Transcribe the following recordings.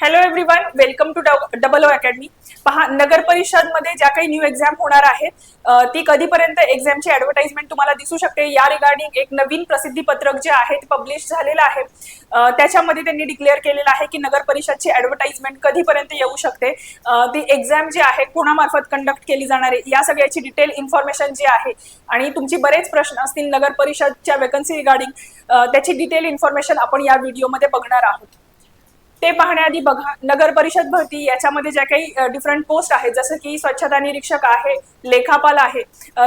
Hello everyone welcome to double O academy पहा नगर परिषदमध्ये ज्या काही न्यू एक्झाम होणार आहेत ती कधीपर्यंत एक्झामची ऍडव्हर्टाइजमेंट तुम्हाला दिसू शकते. या रिगार्डिंग एक नवीन प्रसिद्धी पत्रक जे आहे ते पब्लिश झालेलं आहे. त्याच्यामध्ये त्यांनी डिक्लेअर केलेलं आहे की नगर परिषदची ऍडव्हर्टाइजमेंट कधीपर्यंत येऊ शकते. ती एक्झाम जी आहे कोणामार्फत कंडक्ट केली जाणार आहे या सगळ्याची डिटेल इन्फॉर्मेशन जी आहे आणि तुमचे बरेच प्रश्न असतील नगर परिषदच्या वेकन्सी रिगार्डिंग त्याची डिटेल इन्फॉर्मेशन आपण या व्हिडिओमध्ये बघणार आहोत. ते पाहण्याआधी बघा नगर परिषद भरती याच्यामध्ये ज्या काही डिफरंट पोस्ट आहेत जसं की स्वच्छता निरीक्षक आहे लेखापाल आहे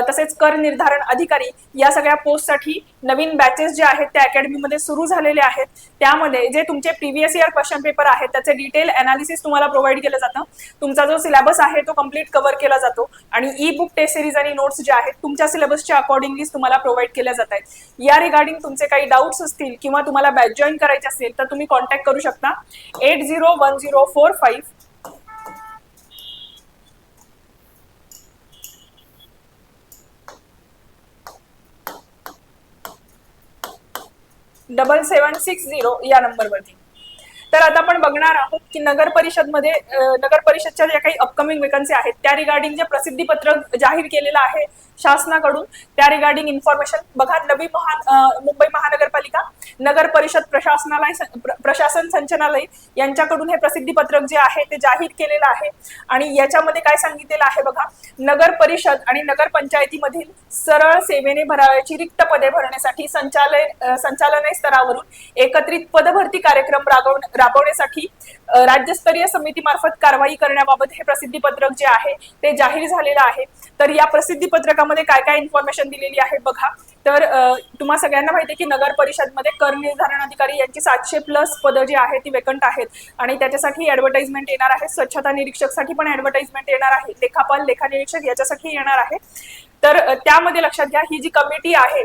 तसेच कर निर्धारण अधिकारी या सगळ्या पोस्टसाठी नवीन बॅचेस जे आहेत त्या अकॅडमीमध्ये सुरू झालेले आहेत. त्यामध्ये जे तुमचे प्रिव्हियस इयर क्वेश्चन पेपर आहेत त्याचे डिटेल अनालिसिस तुम्हाला प्रोव्हाइड केलं जातं. तुमचा जो सिलेबस आहे तो कंप्लीट कव्हर केला जातो. आणि ई बुक टेस्ट सिरीज आणि नोट्स जे आहेत तुमच्या सिलेबसच्या अकॉर्डिंगली तुम्हाला प्रोव्हाइड केल्या जात आहेत. या रिगार्डिंग तुमचे काही डाऊट्स असतील किंवा तुम्हाला बॅच जॉईन करायचे असेल तर तुम्ही कॉन्टॅक्ट करू शकता. Eight zero one zero four five. Double seven six zero या नंबरवरती. तर आता आपण बघणार आहोत की नगर परिषदमध्ये मध्ये नगर परिषदच्या ज्या काही अपकमिंग वेकन्सी आहेत त्या रिगार्डिंग जे प्रसिद्धी पत्रक जाहीर केलेलं आहे शासनाकडून त्या रिगार्डिंग इन्फॉर्मेशन बघा नवी महा मुंबई महानगरपालिका नगर परिषद प्रशासनालय प्रशासन संचालनालय यांच्याकडून हे प्रसिद्धी पत्रक जे आहे ते जाहीर केलेलं आहे. आणि याच्यामध्ये काय सांगितलेलं आहे बघा नगर परिषद आणि नगर पंचायतीमधील सरळ सेवेने भरावयाची रिक्त पदे भरण्यासाठी संचालय संचालन संचालनालय स्तरावरून एकत्रित पदभरती कार्यक्रम राबवण्यासाठी राज्यस्तरीय समितीमार्फत कारवाई करण्याबाबत हे प्रसिद्धी पत्रक जे आहे ते जाहीर झालेलं आहे. तर या प्रसिद्धी पत्रकामध्ये काय काय इन्फॉर्मेशन दिलेली आहे बघा. तर तुम्हा सगळ्यांना माहिती आहे की नगर परिषदमध्ये कर निर्धारण अधिकारी यांची सातशे प्लस पदं जी आहेत ती वेकंट आहेत. आणि त्याच्यासाठी ऍडव्हर्टाइजमेंट येणार आहे. स्वच्छता निरीक्षकसाठी पण ऍडव्हर्टाइजमेंट येणार आहे. लेखापाल लेखा निरीक्षक याच्यासाठी येणार आहे. तर त्यामध्ये लक्षात घ्या ही जी कमिटी आहे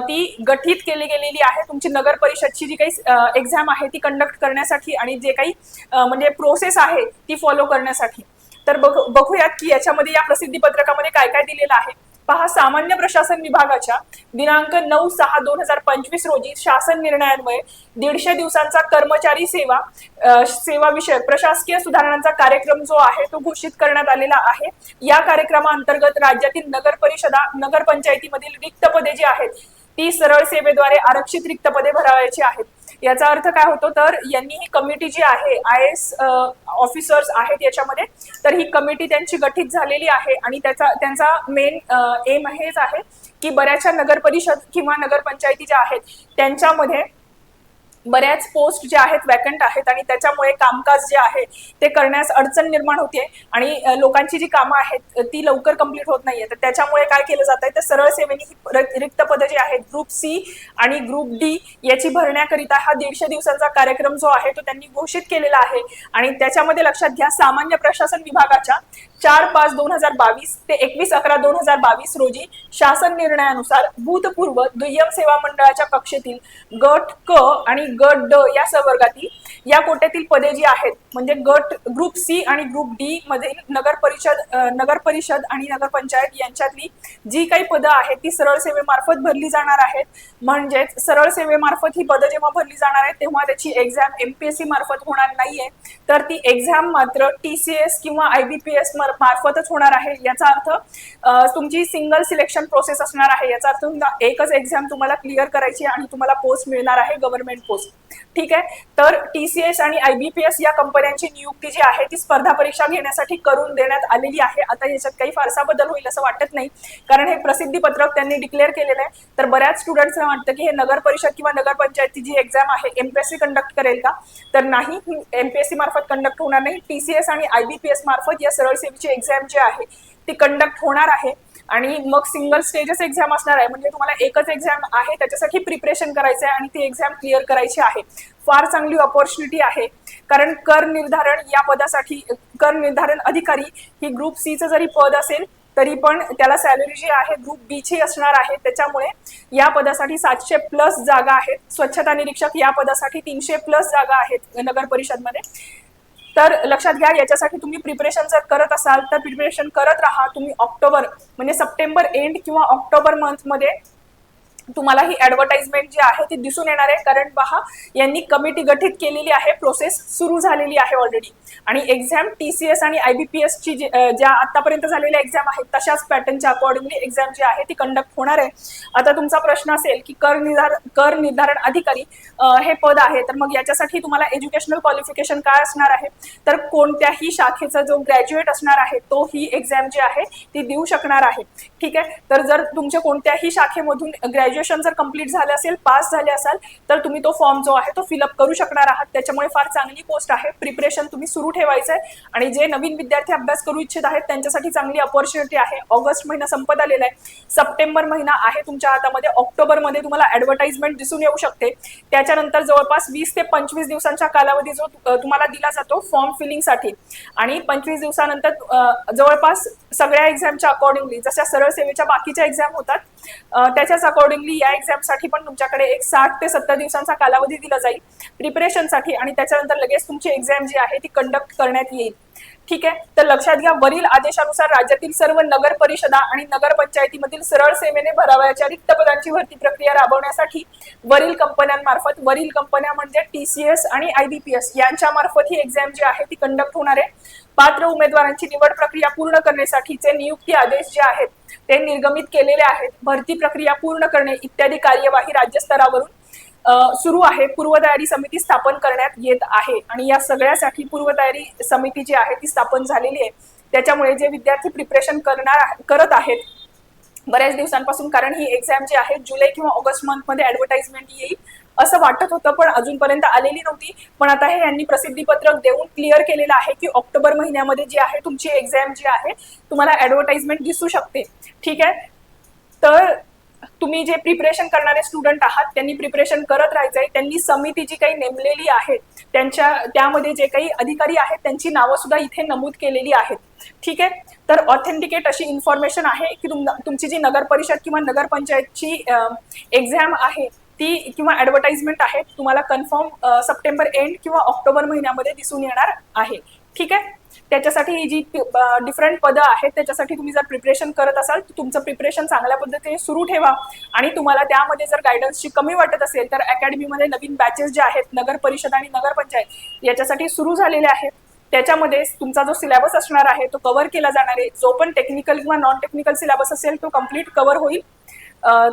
ती गठीत केली गेलेली आहे. तुमची नगर परिषदची जी काही एक्झाम आहे ती कंडक्ट करण्यासाठी आणि जे काही म्हणजे प्रोसेस आहे ती फॉलो करण्यासाठी. तर बघ बघूयात की याच्यामध्ये या प्रसिद्धी पत्रकामध्ये काय काय दिलेलं आहे. पहा सामान्य प्रशासन विभागाच्या दिनांक नऊ सहा दोन हजार पंचवीस रोजी शासन निर्णयान्वये दीडशे दिवसांचा कर्मचारी सेवा अ, सेवा विषयक प्रशासकीय सुधारणांचा कार्यक्रम जो आहे तो घोषित करण्यात आलेला आहे. या कार्यक्रमाअंतर्गत राज्यातील नगर परिषदा नगर पंचायतीमधील रिक्त पदे जी आहेत ती सरळ सेवेद्वारे आरक्षित रिक्त पदे भरावायची आहेत. याचा अर्थ काय होतो? तर यांनी ही कमिटी जी आहे आय एस ऑफिसर्स आहेत याच्यामध्ये तर ही कमिटी त्यांची गठीत झालेली आहे आणि त्याचा त्यांचा मेन एम हेच आहे की बऱ्याचशा नगर परिषद किंवा नगरपंचायती ज्या आहेत त्यांच्यामध्ये बऱ्याच पोस्ट ज्या आहेत वॅकंट आहेत आणि त्याच्यामुळे कामकाज जे आहे ते करण्यास अडचण निर्माण होते आणि लोकांची जी कामं आहेत ती लवकर कंप्लीट होत नाहीये तर त्याच्यामुळे काय केलं जात आहे तर सरळ सेवेने ही रिक्त पदं जी आहेत ग्रुप सी आणि ग्रुप डी याची भरण्याकरिता हा दीडशे दिवसांचा कार्यक्रम जो आहे तो त्यांनी घोषित केलेला आहे. आणि त्याच्यामध्ये लक्षात घ्या सामान्य प्रशासन विभागाच्या चार पाच दोन हजार बावीस ते एकवीस अकरा दोन हजार बावीस रोजी शासन निर्णयानुसार भूतपूर्व दुय्यम सेवा मंडळाच्या कक्षेतील गट क आणि गट ड या संवर्गातील या कोट्यातील पदे जी आहेत म्हणजे गट ग्रुप सी आणि ग्रुप डी मध्ये नगर परिषद नगर परिषद आणि नगर पंचायत यांच्यातली जी काही पदं आहेत ती सरळ सेवेमार्फत भरली जाणार आहेत. म्हणजेच सरळ सेवेमार्फत ही पदं जेव्हा भरली जाणार आहेत तेव्हा त्याची एक्झाम एमपीएससी मार्फत होणार नाहीये. तर ती एक्झाम मात्र टी सी एस किंवा आयबीपीएस मार्फतच होणार आहे. याचा अर्थ तुमची सिंगल सिलेक्शन प्रोसेस असणार आहे. याचा अर्थ एकच एक्झाम तुम्हाला क्लिअर करायची आहे आणि तुम्हाला पोस्ट मिळणार आहे गव्हर्नमेंट पोस्ट ठीक आहे? तर टीसीएस आणि आयबीपीएस या कंपन्यांची नियुक्ती जी आहे ती स्पर्धा परीक्षा घेण्यासाठी करून देण्यात आलेली आहे. आता याच्यात काही फारसा बदल होईल असं वाटत नाही. कारण हे प्रसिद्धी पत्रक त्यांनी डिक्लेअर केलेलं आहे. तर बऱ्याच स्टुडंट्सना वाटतं की हे नगर परिषद किंवा नगरपंचायतची जी एक्झाम आहे एमपीएससी कंडक्ट करेल का? तर नाही एमपीएससी मार्फत कंडक्ट होणार नाही. टीसीएस आणि आयबीपीएस मार्फत या सरळ सेवेची एक्झाम जी आहे ती कंडक्ट होणार आहे. आणि मग सिंगल स्टेजच एक्झाम असणार आहे. म्हणजे तुम्हाला एकच एक्झाम आहे त्याच्यासाठी प्रिपरेशन करायचं आहे आणि ती एक्झाम क्लिअर करायची आहे. फार चांगली ऑपॉर्च्युनिटी आहे. कारण कर निर्धारण या पदासाठी कर निर्धारण अधिकारी ही ग्रुप सीचं जरी पद असेल तरी पण त्याला सॅलरी जी आहे ग्रुप बी ची असणार आहे. त्याच्यामुळे या पदासाठी सातशे प्लस जागा आहेत. स्वच्छता निरीक्षक या पदासाठी तीनशे प्लस जागा आहेत नगर परिषदमध्ये. तर लक्षात घ्या याच्यासाठी तुम्ही प्रिपरेशन जर करत असाल तर प्रिपरेशन करत राहा. तुम्ही ऑक्टोबर म्हणजे सप्टेंबर एंड किंवा ऑक्टोबर मंथमध्ये तुम्हाला ही ऍडव्हर्टाइजमेंट जी आहे ती दिसून येणार आहे. कारण पहा यांनी कमिटी गठीत केलेली आहे प्रोसेस सुरू झालेली आहे ऑलरेडी आणि एक्झाम टी सी एस आणि आयबीपीएस ची जी- ज्या आतापर्यंत झालेल्या एक्झाम आहेत तशाच पॅटर्नच्या अकॉर्डिंगली एक्झाम जी आहे ती कंडक्ट होणार आहे. आता तुमचा प्रश्न असेल की कर निर्धारण कर निर्धारण अधिकारी हे पद आहे तर मग याच्यासाठी तुम्हाला एज्युकेशनल क्वालिफिकेशन काय असणार आहे? तर कोणत्याही शाखेचा जो ग्रॅज्युएट असणार आहे तो ही एक्झाम जी आहे ती देऊ शकणार आहे. ठीक आहे? तर जर तुमच्या कोणत्याही शाखेमधून ग्रॅज्युएशन जर कंप्लीट झालं असेल पास झाले असाल तर तुम्ही तो फॉर्म जो आहे तो फिलअप करू शकणार आहात. त्याच्यामुळे फार चांगली पोस्ट आहे. प्रिपरेशन तुम्ही सुरू ठेवायचं आहे आणि जे नवीन विद्यार्थी अभ्यास करू इच्छित आहेत त्यांच्यासाठी चांगली अपॉर्च्युनिटी आहे. ऑगस्ट महिना संपत आलेला आहे सप्टेंबर महिना आहे तुमच्या हातामध्ये. ऑक्टोबरमध्ये तुम्हाला ऍडव्हर्टाइजमेंट दिसून येऊ शकते. त्याच्यानंतर जवळपास वीस ते पंचवीस दिवसांच्या कालावधी जो तुम्हाला दिला जातो फॉर्म फिलिंगसाठी आणि पंचवीस दिवसानंतर जवळपास सगळ्या एक्झामच्या अकॉर्डिंगली जशा सरळ सेवेच्या बाकीच्या एक्झाम होतात त्याच्याच अकॉर्डिंगली या एक्झामसाठी पण तुमच्याकडे एक साठ ते सत्तर दिवसांचा कालावधी दिला जाईल. प्रिपरेशनसाठी आणि त्याच्यानंतर लगेच तुमची एक्झाम जी आहे ती कंडक्ट करण्यात येईल. ठीक आहे? तर लक्षात घ्या वरील आदेशानुसार राज्यातील सर्व नगर परिषदा आणि नगरपंचायतीमधील सरळ सेवेने भरावयाच्या रिक्त पदांची भरती प्रक्रिया राबवण्यासाठी वरील कंपन्यांमार्फत वरील कंपन्या म्हणजे टीसीएस आणि आयबीपीएस यांच्या मार्फत ही एक्झाम जी आहे ती कंडक्ट होणार आहे. पात्र उमेदवारांची निवड प्रक्रिया पूर्ण करण्यासाठीचे नियुक्ती आदेश जे आहेत ते निर्गमित केलेले आहेत. भरती प्रक्रिया पूर्ण करणे इत्यादी कार्यवाही राज्यस्तरावरून सुरू आहे. पूर्वतयारी समिती स्थापन करण्यात येत आहे. आणि या सगळ्यासाठी पूर्वतयारी समिती जी आहे ती स्थापन झालेली आहे. त्याच्यामुळे जे विद्यार्थी प्रिपरेशन करणार करत आहेत बऱ्याच दिवसांपासून कारण ही एक्झाम जी आहे जुलै किंवा ऑगस्ट मंथमध्ये ऍडव्हर्टाइजमेंट येईल असं वाटत होतं पण अजूनपर्यंत आलेली नव्हती. पण आता हे यांनी प्रसिद्धीपत्रक देऊन क्लिअर केलेलं आहे की ऑक्टोबर महिन्यामध्ये जी आहे तुमची एक्झाम जी आहे तुम्हाला ऍडव्हर्टाइजमेंट दिसू शकते. ठीक आहे? तर तुम्ही जे प्रिपरेशन करणारे स्टुडंट आहात त्यांनी प्रिपरेशन करत राहायचंय त्यांनी समिती जी काही नेमलेली आहे त्यांच्या त्यामध्ये जे काही अधिकारी आहेत त्यांची नावं सुद्धा इथे नमूद केलेली आहेत. ठीक आहे? तर ऑथेंटिकेट अशी इन्फॉर्मेशन आहे की तुम तुमची जी नगर परिषद किंवा नगरपंचायतची एक्झाम आहे ती किंवा ऍडव्हर्टाइजमेंट आहे तुम्हाला कन्फर्म सप्टेंबर एंड किंवा ऑक्टोबर महिन्यामध्ये दिसून येणार आहे. ठीक आहे? त्याच्यासाठी ही जी डिफरंट पदं आहेत त्याच्यासाठी तुम्ही जर प्रिपरेशन करत असाल तर तुमचं प्रिपरेशन चांगल्या पद्धतीने सुरू ठेवा. आणि तुम्हाला त्यामध्ये जर गायडन्सची कमी वाटत असेल तर अकॅडमीमध्ये नवीन बॅचेस जे आहेत नगर परिषद आणि नगरपंचायत याच्यासाठी सुरू झालेले आहेत. त्याच्यामध्ये तुमचा जो सिलेबस असणार आहे तो कव्हर केला जाणार आहे. जो पण टेक्निकल किंवा नॉन टेक्निकल सिलेबस असेल तो कंप्लीट कव्हर होईल.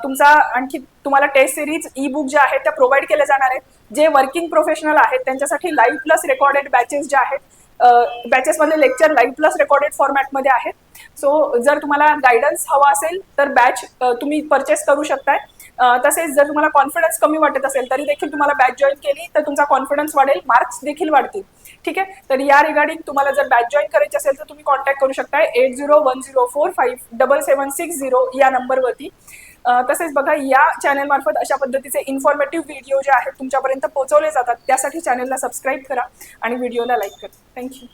तुमचा आणखी तुम्हाला टेस्ट सिरीज ई बुक ज्या आहेत त्या प्रोव्हाइड केल्या जाणार आहेत. जे वर्किंग प्रोफेशनल आहेत त्यांच्यासाठी लाईव्ह प्लस रेकॉर्डेड बॅचेस ज्या आहेत बॅचेसमध्ये लेक्चर लाईव्ह प्लस रेकॉर्डेड फॉर्मॅटमध्ये आहेत. सो जर तुम्हाला गायडन्स हवा असेल तर बॅच तुम्ही परचेस करू शकताय. तसेच जर तुम्हाला कॉन्फिडन्स कमी वाटत असेल तरी देखील तुम्हाला बॅच जॉईन केली तर तुमचा कॉन्फिडन्स वाढेल मार्क्स देखील वाढतील. ठीक आहे? तर या रिगार्डिंग तुम्हाला जर बॅच जॉईन करायची असेल तर तुम्ही कॉन्टॅक्ट करू शकताय eight zero one zero four five double seven six zero या नंबरवरती तसेच बघा या चॅनल मार्फत अशा पद्धतीचे इन्फॉर्मेटिव्ह व्हिडिओ जे आहेत तुमच्यापर्यंत पोहोचवले जातात त्यासाठी चॅनलला सबस्क्राईब करा आणि व्हिडिओला लाईक करा. थँक्यू